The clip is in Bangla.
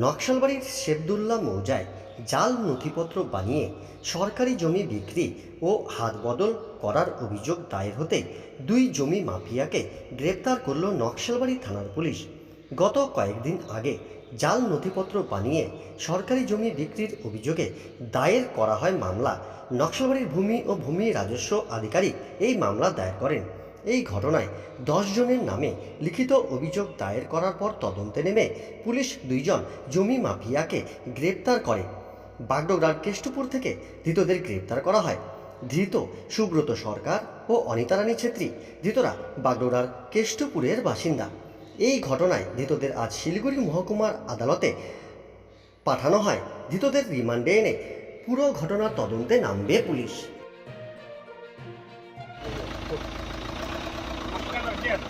নকশালবাড়ির শেবদুল্লাহ মৌজায় জাল নথিপত্র বানিয়ে সরকারি জমি বিক্রি ও হাতবদল করার অভিযোগ দায়ের হতে দুই জমি মাফিয়াকে গ্রেপ্তার করল নকশালবাড়ি থানার পুলিশ। গত কয়েকদিন আগে জাল নথিপত্র বানিয়ে সরকারি জমি বিক্রির অভিযোগে দায়ের করা হয় মামলা। নকশালবাড়ির ভূমি ও ভূমি রাজস্ব আধিকারিক এই মামলা দায়ের করেন। এই ঘটনায় জনের নামে লিখিত অভিযোগ দায়ের করার পর তদন্তে নেমে পুলিশ দুইজন জমি মাফিয়াকে গ্রেপ্তার করে। বাগডোগরার কেষ্টপুর থেকে ধৃতদের গ্রেপ্তার করা হয়। ধৃত সুব্রত সরকার ও অনিতারানী ছেত্রী, ধৃতরা বাগডোগরার কেষ্টপুরের বাসিন্দা। এই ঘটনায় ধৃতদের আজ শিলিগুড়ি মহকুমার আদালতে পাঠানো হয়। ধৃতদের রিমান্ডে এনে পুরো ঘটনার তদন্তে নামবে পুলিশ। Again.